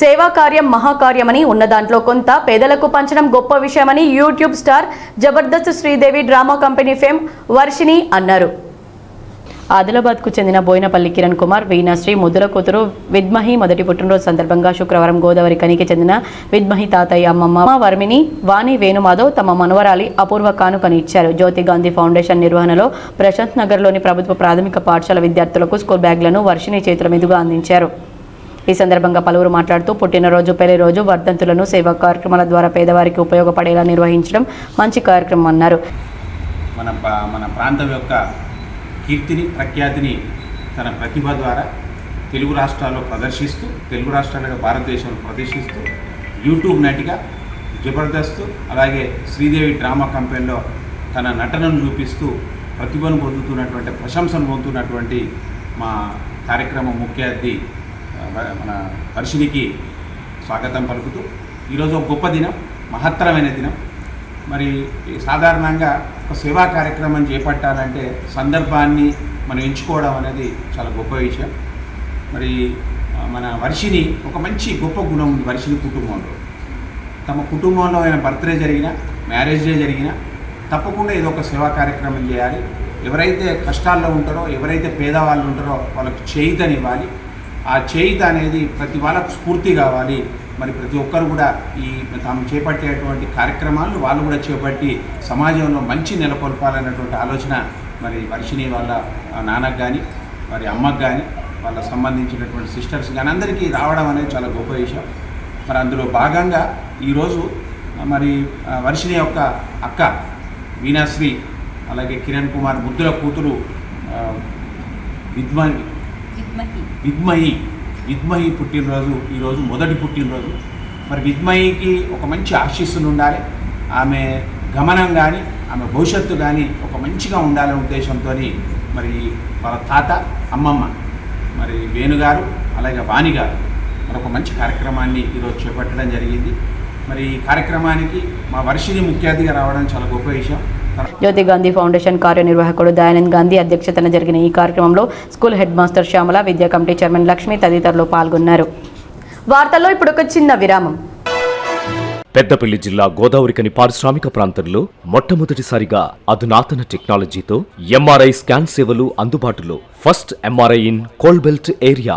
సేవా కార్యం మహాకార్యమని ఉన్న దాంట్లో కొంత పేదలకు పంచడం గొప్ప విషయమని YouTube star Jabardasth Sridevi drama company fame Varshini అన్నారు. ఆదిలాబాద్కు చెందిన బోయినపల్లి కిరణ్ కుమార్ వీణాశ్రీ ముద్దుల కూతురు విద్మహి మొదటి పుట్టినరోజు సందర్భంగా శుక్రవారం గోదావరి కనికి చెందిన విద్మహి తాతయ్య అమ్మమ్మ వర్మిని వాణి వేణుమాధవ్ తమ మనవరాలి అపూర్వ కానుకని ఇచ్చారు. జ్యోతి గాంధీ ఫౌండేషన్ నిర్వహణలో ప్రశాంత్ నగర్లోని ప్రభుత్వ ప్రాథమిక పాఠశాల విద్యార్థులకు స్కూల్ బ్యాగ్లను వర్షిని చేతుల మీదుగా అందించారు. ఈ సందర్భంగా పలువురు మాట్లాడుతూ పుట్టినరోజు పెళ్ళి రోజు వర్ధంతులను సేవా కార్యక్రమాల ద్వారా పేదవారికి ఉపయోగపడేలా నిర్వహించడం మంచి కార్యక్రమం అన్నారు. మన మన ప్రాంతం యొక్క కీర్తిని ప్రఖ్యాతిని తన ప్రతిభ ద్వారా తెలుగు రాష్ట్రాల్లో ప్రదర్శిస్తూ తెలుగు రాష్ట్రాలుగా భారతదేశంలో ప్రదర్శిస్తూ యూట్యూబ్ నటిగా జబర్దస్త్ అలాగే శ్రీదేవి డ్రామా కంపెనీలో తన నటనను చూపిస్తూ ప్రతిభను పొందుతున్నటువంటి ప్రశంసను పొందుతున్నటువంటి మా కార్యక్రమం ముఖ్య అతిథి మన వర్షినికి స్వాగతం పలుకుతూ ఈరోజు ఒక గొప్ప దినం మహత్తరమైన దినం. మరి ఈ సాధారణంగా ఒక సేవా కార్యక్రమం చేపట్టాలంటే సందర్భాన్ని మనం ఎంచుకోవడం అనేది చాలా గొప్ప విషయం. మరి మన వర్షిని ఒక మంచి గొప్ప గుణం ఉంది వర్షిని కుటుంబంలో. తమ కుటుంబంలో అయిన బర్త్డే జరిగినా మ్యారేజ్ డే జరిగినా తప్పకుండా ఏదో ఒక సేవా కార్యక్రమం చేయాలి. ఎవరైతే కష్టాల్లో ఉంటారో ఎవరైతే పేదవాళ్ళు ఉంటారో వాళ్ళకు చేయితనివ్వాలి. ఆ చేయిత అనేది ప్రతి వాళ్ళకు స్ఫూర్తి కావాలి. మరి ప్రతి ఒక్కరు కూడా ఈ తాము చేపట్టేటువంటి కార్యక్రమాలను వాళ్ళు కూడా చేపట్టి సమాజంలో మంచి నెలకొల్పాలన్నటువంటి ఆలోచన మరి వర్షిని వాళ్ళ నాన్నకు కానీ మరి అమ్మకు కానీ వాళ్ళ సంబంధించినటువంటి సిస్టర్స్ కానీ అందరికీ రావడం అనేది చాలా గొప్ప విషయం. మరి అందులో భాగంగా ఈరోజు మరి వర్షిణి యొక్క అక్క వీణాశ్రీ అలాగే కిరణ్ కుమార్ ముద్దుల కూతురు విద్వాన్ విద్మహి. విద్మయి విద్మయి పుట్టినరోజు ఈరోజు మొదటి పుట్టినరోజు. మరి విద్మయికి ఒక మంచి ఆశీస్సులు ఉండాలి. ఆమె గమనం కానీ ఆమె భవిష్యత్తు కానీ ఒక మంచిగా ఉండాలనే ఉద్దేశంతో మరి వాళ్ళ తాత అమ్మమ్మ మరి వేణుగారు అలాగే వాణి గారు మరొక మంచి కార్యక్రమాన్ని ఈరోజు చేపట్టడం జరిగింది. మరి ఈ కార్యక్రమానికి మా వర్షిని ముఖ్య అతిథిగా రావడం చాలా గొప్ప విషయం. జ్యోతి గాంధీ ఫౌండేషన్ కార్యనిర్వాహకుడు దయానంద్ గాంధీ అధ్యక్షతన జరిగిన ఈ కార్యక్రమంలో స్కూల్ హెడ్ మాస్టర్ శ్యామల విద్యా కమిటీ చైర్మన్ లక్ష్మి తదితరులు పాల్గొన్నారు. వార్తల్లో ఇప్పుడు ఒక చిన్న విరామం. పెద్దపల్లి జిల్లా గోదావరికని పారిశ్రామిక ప్రాంతంలో మొట్టమొదటిసారిగా అధునాతన టెక్నాలజీతో ఎంఆర్ఐ స్కాన్ సేవలు అందుబాటులో. First MRI in coal belt area.